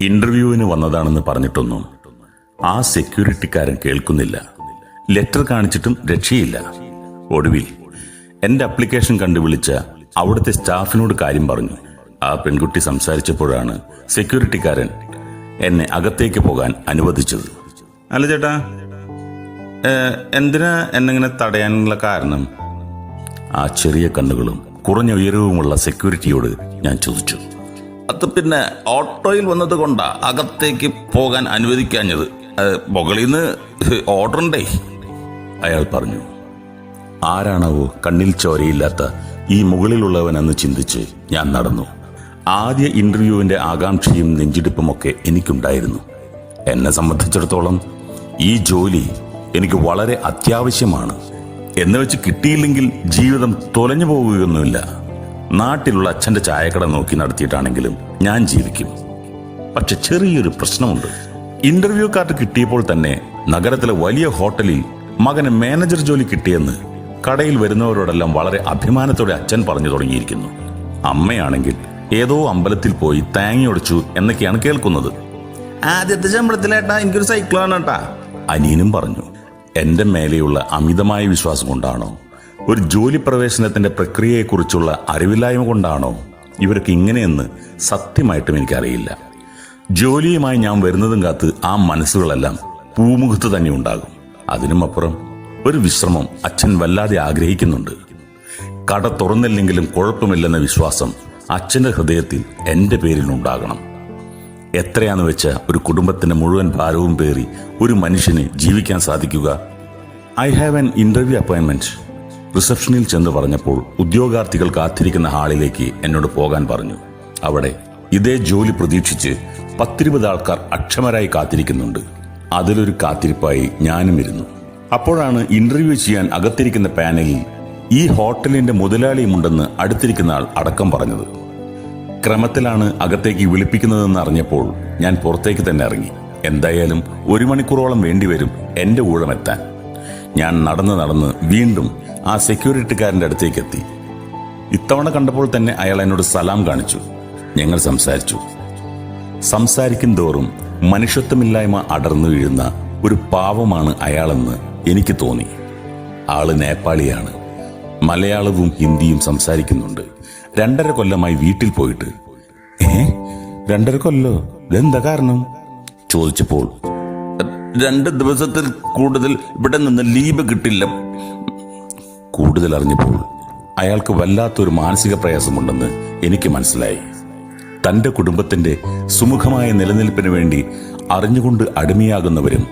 ഇന്റർവ്യൂവിന് വന്നതാണെന്ന് പറഞ്ഞിട്ടൊന്നും ആ സെക്യൂരിറ്റിക്കാരൻ കേൾക്കുന്നില്ല. ലെറ്റർ കാണിച്ചിട്ടും രക്ഷയില്ല. ഒടുവിൽ എന്റെ അപ്ലിക്കേഷൻ കണ്ടു വിളിച്ച അവിടുത്തെ സ്റ്റാഫിനോട് കാര്യം പറഞ്ഞു. ആ പെൺകുട്ടി സംസാരിച്ചപ്പോഴാണ് സെക്യൂരിറ്റിക്കാരൻ എന്നെ അകത്തേക്ക് പോകാൻ അനുവദിച്ചത്. അല്ല ചേട്ടാ എന്തിനാ എന്നെങ്ങനെ തടയാനുള്ള കാരണം? ആ ചെറിയ കണ്ണുകളും കുറഞ്ഞ ഉയരവുമുള്ള സെക്യൂരിറ്റിയോട് ഞാൻ ചോദിച്ചു. അത് പിന്നെ ഓട്ടോയിൽ വന്നത് കൊണ്ടാ അകത്തേക്ക് പോകാൻ അനുവദിക്കാഞ്ഞത്. മുകളിൽ നിന്ന് ഓർഡർ ഉണ്ടേ അയാൾ പറഞ്ഞു. ആരാണാവോ കണ്ണിൽ ചോരയില്ലാത്ത ഈ മുകളിലുള്ളവനെന്ന് ചിന്തിച്ച് ഞാൻ നടന്നു. ആദ്യ ഇന്റർവ്യൂവിന്റെ ആകാംക്ഷയും നെഞ്ചിടിപ്പുമൊക്കെ എനിക്കുണ്ടായിരുന്നു. എന്നെ സംബന്ധിച്ചിടത്തോളം ഈ ജോലി എനിക്ക് വളരെ അത്യാവശ്യമാണ്. എന്ന് വെച്ച് കിട്ടിയില്ലെങ്കിൽ ജീവിതം തൊലഞ്ഞു പോവുകയൊന്നുമില്ല നാട്ടിലുള്ള അച്ഛന്റെ ചായക്കട നോക്കി നടത്തിയിട്ടാണെങ്കിലും ഞാൻ ജീവിക്കും. പക്ഷെ ചെറിയൊരു പ്രശ്നമുണ്ട്. ഇന്റർവ്യൂ കാർഡ് കിട്ടിയപ്പോൾ തന്നെ നഗരത്തിലെ വലിയ ഹോട്ടലിൽ മകന് മാനേജർ ജോലി കിട്ടിയെന്ന് കടയിൽ വരുന്നവരോടെല്ലാം വളരെ അഭിമാനത്തോടെ അച്ഛൻ പറഞ്ഞു തുടങ്ങിയിരിക്കുന്നു. അമ്മയാണെങ്കിൽ ഏതോ അമ്പലത്തിൽ പോയി തേങ്ങയൊടിച്ചു എന്നൊക്കെയാണ് കേൾക്കുന്നത്. ആദ്യത്തെ ശമ്പളത്തിലേട്ടാ എനിക്കൊരു സൈക്കിളാണ് കേട്ടാ. അനിയനും പറഞ്ഞു എന്റെ മേലെയുള്ള അമിതമായ വിശ്വാസം കൊണ്ടാണോ ഒരു ജോലി പ്രവേശനത്തിന്റെ പ്രക്രിയയെക്കുറിച്ചുള്ള അറിവില്ലായ്മ കൊണ്ടാണോ ഇവർക്ക് ഇങ്ങനെയെന്ന് സത്യമായിട്ടും എനിക്കറിയില്ല. ജോലിയുമായി ഞാൻ വരുന്നതും കാത്ത് ആ മനസ്സുകളെല്ലാം പൂമുഖത്ത് തന്നെ ഉണ്ടാകും. അതിനുമപ്പുറം ഒരു വിശ്രമം അച്ഛൻ വല്ലാതെ ആഗ്രഹിക്കുന്നുണ്ട്. കട തുറന്നില്ലെങ്കിലും കുഴപ്പമില്ലെന്ന വിശ്വാസം അച്ഛന്റെ ഹൃദയത്തിൽ എന്റെ പേരിൽ ഉണ്ടാകണം. എത്രയാന്ന് വെച്ച ഒരു കുടുംബത്തിന്റെ മുഴുവൻ ഭാരവും പേറി ഒരു മനുഷ്യന് ജീവിക്കാൻ സാധിക്കുക? I have an interview appointment. റിസപ്ഷനിൽ ചെന്ന് പറഞ്ഞപ്പോൾ ഉദ്യോഗാർത്ഥികൾ കാത്തിരിക്കുന്ന ഹാളിലേക്ക് എന്നോട് പോകാൻ പറഞ്ഞു. അവിടെ ഇതേ ജോലി പ്രതീക്ഷിച്ച് പത്തിരുപത് ആൾക്കാർ അക്ഷമരായി കാത്തിരിക്കുന്നുണ്ട്. അതിലൊരു കാത്തിരിപ്പായി ഞാനും ഇരുന്നു. അപ്പോഴാണ് ഇന്റർവ്യൂ ചെയ്യാൻ അകത്തിരിക്കുന്ന പാനലിൽ ഈ ഹോട്ടലിന്റെ മുതലാളിയുമുണ്ടെന്ന് അടുത്തിരിക്കുന്ന ആൾ അടക്കം പറഞ്ഞത്. ക്രമത്തിലാണ് അകത്തേക്ക് വിളിപ്പിക്കുന്നതെന്ന് അറിഞ്ഞപ്പോൾ ഞാൻ പുറത്തേക്ക് തന്നെ ഇറങ്ങി. എന്തായാലും ഒരു മണിക്കൂറോളം വേണ്ടിവരും എന്റെ ഊഴമെത്താൻ. ഞാൻ നടന്ന് നടന്ന് വീണ്ടും ആ സെക്യൂരിറ്റിക്കാരന്റെ അടുത്തേക്ക് എത്തി ഇത്തവണ കണ്ടപ്പോൾ തന്നെ അയാൾ എന്നോട് സലാം കാണിച്ചു. ഞങ്ങൾ സംസാരിച്ചു. സംസാരിക്കും തോറും മനുഷ്യത്വമില്ലായ്മ അടർന്നു വീഴുന്ന ഒരു പാവമാണ് അയാളെന്ന് എനിക്ക് തോന്നി. ആൾ നേപ്പാളിയാണ്. മലയാളവും ഹിന്ദിയും സംസാരിക്കുന്നുണ്ട്. രണ്ടര കൊല്ലമായി വീട്ടിൽ പോയിട്ട്. ഏ? രണ്ടര കൊല്ലോ? ഇതെന്താ കാരണം? ചോദിച്ചപ്പോൾ രണ്ട് ദിവസത്തിൽ കൂടുതൽ ഇവിടെ നിന്ന് ലീവ് കിട്ടില്ല. കൂടുതൽ അറിഞ്ഞപ്പോൾ അയാൾക്ക് വല്ലാത്തൊരു മാനസിക പ്രയാസമുണ്ടെന്ന് എനിക്ക് മനസ്സിലായി. തന്റെ കുടുംബത്തിന്റെ സുമുഖമായ നിലനിൽപ്പിന് വേണ്ടി അറിഞ്ഞുകൊണ്ട് അടിമയാകുന്നവരും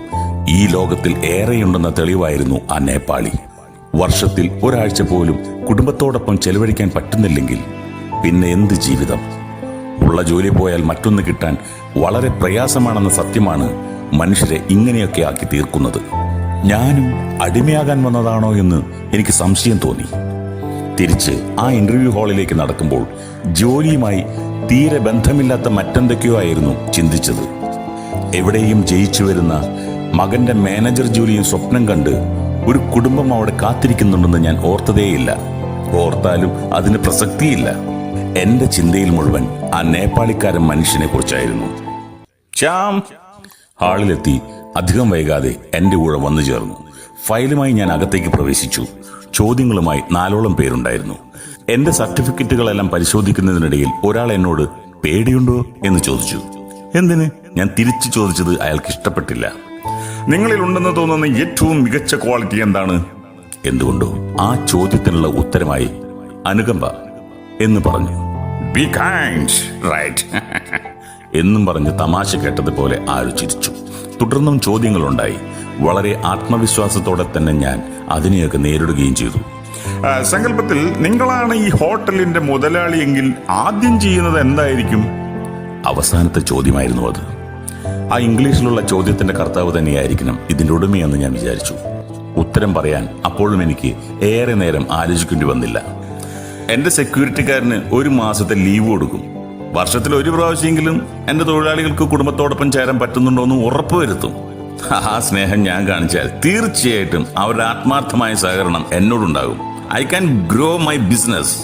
ഈ ലോകത്തിൽ ഏറെയുണ്ടെന്ന തെളിവായിരുന്നു ആ നേപ്പാളി. വർഷത്തിൽ ഒരാഴ്ച പോലും കുടുംബത്തോടൊപ്പം ചെലവഴിക്കാൻ പറ്റുന്നില്ലെങ്കിൽ പിന്നെ എന്ത് ജീവിതം? ഉള്ള ജോലി പോയാൽ മറ്റൊന്ന് കിട്ടാൻ വളരെ പ്രയാസമാണെന്ന സത്യമാണ് മനുഷ്യരെ ഇങ്ങനെയൊക്കെ ആക്കി തീർക്കുന്നത്. ഞാനും അടിമയാകാൻ വന്നതാണോ എന്ന് എനിക്ക് സംശയം തോന്നി. തിരിച്ച് ആ ഇന്റർവ്യൂ ഹാളിലേക്ക് നടക്കുമ്പോൾ ജോലിയുമായി തീരെ ബന്ധമില്ലാത്ത മറ്റെന്തൊക്കെയോ ആയിരുന്നു ചിന്തിച്ചത്. എവിടെയും ജയിച്ചു വരുന്ന മകന്റെ മാനേജർ ജോലിയും സ്വപ്നം കണ്ട് ഒരു കുടുംബം അവിടെ കാത്തിരിക്കുന്നുണ്ടെന്ന് ഞാൻ ഓർത്തതേയില്ല. ഓർത്താലും അതിന് പ്രസക്തിയില്ല. എന്റെ ചിന്തയിൽ മുഴുവൻ ആ നേപ്പാളിക്കാരൻ മനുഷ്യനെ കുറിച്ചായിരുന്നു. ഹാളിലെത്തി അധികം വൈകാതെ എന്റെ കൂടെ വന്നു ചേർന്നു. ഫയലുമായി ഞാൻ അകത്തേക്ക് പ്രവേശിച്ചു. ചോദ്യങ്ങളുമായി നാലോളം പേരുണ്ടായിരുന്നു. എന്റെ സർട്ടിഫിക്കറ്റുകളെല്ലാം പരിശോധിക്കുന്നതിനിടയിൽ ഒരാൾ എന്നോട് പേടിയുണ്ടോ? എന്ന് ചോദിച്ചു. എന്തിന്? ഞാൻ തിരിച്ചു ചോദിച്ചത് അയാൾക്ക് ഇഷ്ടപ്പെട്ടില്ല. നിങ്ങളിൽ ഉണ്ടെന്ന് തോന്നുന്ന ഏറ്റവും മികച്ച ക്വാളിറ്റി എന്താണ്? എന്തുകൊണ്ടോ? ആ ചോദ്യത്തിനുള്ള ഉത്തരമായി അനുകമ്പ എന്ന് പറഞ്ഞു. ബി കൈൻഡ് റൈറ്റ് എന്നും പറഞ്ഞ് തമാശ കേട്ടതുപോലെ ആര് ചിരിച്ചു. തുടർന്നും ചോദ്യങ്ങളുണ്ടായി. വളരെ ആത്മവിശ്വാസത്തോടെ തന്നെ ഞാൻ അതിനെയൊക്കെ നേരിടുകയും ചെയ്തു. സങ്കല്പത്തിൽ നിങ്ങളാണ് ഈ ഹോട്ടലിന്റെ മുതലാളിയെങ്കിൽ ആദ്യം ചെയ്യുന്നത് എന്തായിരിക്കും? അവസാനത്തെ ചോദ്യമായിരുന്നു അത്. ആ ഇംഗ്ലീഷിലുള്ള ചോദ്യത്തിന്റെ കർത്താവ് തന്നെയായിരിക്കണം ഇതിന്റെ ഉടമയെന്ന് ഞാൻ വിചാരിച്ചു. ഉത്തരം പറയാൻ അപ്പോഴും എനിക്ക് ഏറെ നേരം ആലോചിക്കേണ്ടി വന്നില്ല. എന്റെ സെക്യൂരിറ്റിക്കാരന് ഒരു മാസത്തെ ലീവ് കൊടുക്കും. വർഷത്തിൽ ഒരു പ്രാവശ്യമെങ്കിലും എന്റെ തൊഴിലാളികൾക്ക് കുടുംബത്തോടൊപ്പം ചേരാൻ പറ്റുന്നുണ്ടോ എന്ന് ഉറപ്പുവരുത്തും. ആ സ്നേഹം ഞാൻ കാണിച്ചാൽ തീർച്ചയായിട്ടും അവരുടെ ആത്മാർത്ഥമായ സഹകരണം എന്നോടുണ്ടാകും. I can grow my business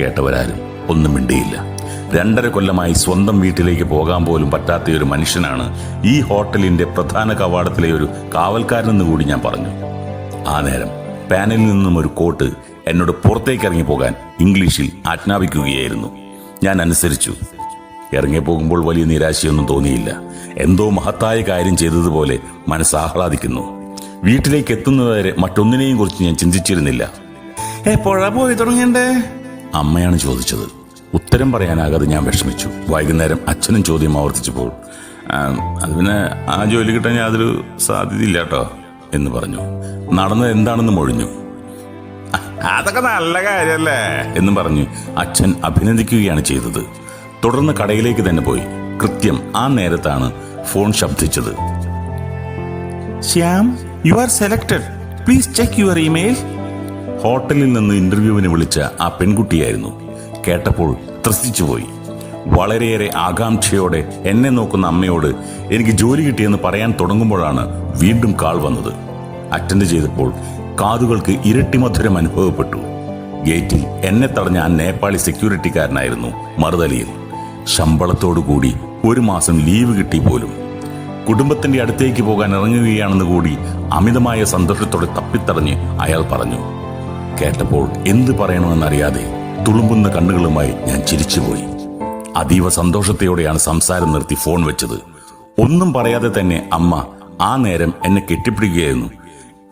കേട്ടവരാരും ഒന്നും മിണ്ടിയില്ല. രണ്ടര കൊല്ലമായി സ്വന്തം വീട്ടിലേക്ക് പോകാൻ പോലും പറ്റാത്ത ഒരു മനുഷ്യനാണ് ഈ ഹോട്ടലിന്റെ പ്രധാന കവാടത്തിലെ ഒരു കാവൽക്കാരനെന്ന് കൂടി ഞാൻ പറഞ്ഞു. ആ നേരം പാനലിൽ നിന്നും ഒരു കോട്ട് എന്നോട് പുറത്തേക്ക് ഇറങ്ങി പോകാൻ ഇംഗ്ലീഷിൽ ആജ്ഞാപിക്കുകയായിരുന്നു. ഞാൻ അനുസരിച്ചു. ഇറങ്ങി പോകുമ്പോൾ വലിയ നിരാശയൊന്നും തോന്നിയില്ല. എന്തോ മഹത്തായ കാര്യം ചെയ്തതുപോലെ മനസ്സാഹ്ലാദിക്കുന്നു. വീട്ടിലേക്ക് എത്തുന്നതുവരെ മറ്റൊന്നിനെയും കുറിച്ച് ഞാൻ ചിന്തിച്ചിരുന്നില്ല. എപ്പോഴാ പോയി തുടങ്ങണ്ടേ? അമ്മയാണ് ചോദിച്ചത്. ഉത്തരം പറയാനാകാതെ ഞാൻ വിഷമിച്ചു. വൈകുന്നേരം അച്ഛനും ചോദ്യം ആവർത്തിച്ചപ്പോൾ "ആ, അത് പിന്നെ ആ ജോലി കിട്ടാൻ യാതൊരു സാധ്യതയില്ല കേട്ടോ എന്ന് പറഞ്ഞു. നടന്നത് എന്താണെന്ന് മൊഴിഞ്ഞു അതൊക്കെ നല്ല കാര്യല്ലേ? എന്ന് പറഞ്ഞ് അച്ഛൻ അഭിനന്ദിക്കുകയാണ് ചെയ്തത്. തുടർന്ന് കടയിലേക്ക് തന്നെ പോയി. കൃത്യം ആ നേരത്താണ് phone ശബ്ദിച്ചത്. Shyam you are selected please check your email ഹോട്ടലിൽ നിന്ന് ഇന്റർവ്യൂവിന് വിളിച്ച ആ പെൺകുട്ടിയായിരുന്നു. കേട്ടപ്പോൾ ത്രസിച്ചുപോയി വളരെയേറെ ആകാംക്ഷയോടെ എന്നെ നോക്കുന്ന അമ്മയോട് എനിക്ക് ജോലി കിട്ടിയെന്ന് പറയാൻ തുടങ്ങുമ്പോഴാണ് വീണ്ടും കാൾ വന്നത്. അറ്റൻഡ് ചെയ്തപ്പോൾ കാതുകൾക്ക് ഇരട്ടി മധുരം അനുഭവപ്പെട്ടു. ഗേറ്റിൽ എന്നെ തടഞ്ഞ ആ നേപ്പാളി സെക്യൂരിറ്റിക്കാരനായിരുന്നു മറുതലിയിൽ. ശമ്പളത്തോടുകൂടി ഒരു മാസം ലീവ് കിട്ടി പോലും. കുടുംബത്തിന്റെ അടുത്തേക്ക് പോകാൻ ഇറങ്ങുകയാണെന്ന് കൂടി അമിതമായ സന്തോഷത്തോടെ തപ്പിത്തടഞ്ഞ് അയാൾ പറഞ്ഞു കേട്ടപ്പോൾ എന്ത് പറയണമെന്നറിയാതെ തുളുമ്പുന്ന കണ്ണുകളുമായി ഞാൻ ചിരിച്ചുപോയി. അതീവ സന്തോഷത്തോടെയാണ് സംസാരം നിർത്തി ഫോൺ വെച്ചത്. ഒന്നും പറയാതെ തന്നെ അമ്മ ആ നേരം എന്നെ കെട്ടിപ്പിടിക്കുകയായിരുന്നു.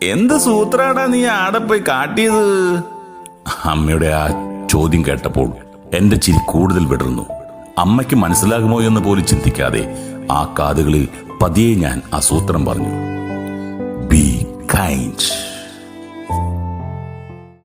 എന്ത് സൂത്രാടാ നീ ആടെ പോയി കാട്ടിയത്? അമ്മയുടെ ആ ചോദ്യം കേട്ടപ്പോൾ എന്റെ ചിരി കൂടുതൽ വിടർന്നു. അമ്മയ്ക്ക് മനസ്സിലാകുമോ എന്ന് പോലും ചിന്തിക്കാതെ ആ കാതുകളിൽ പതിയെ ഞാൻ ആ സൂത്രം പറഞ്ഞു. Be kind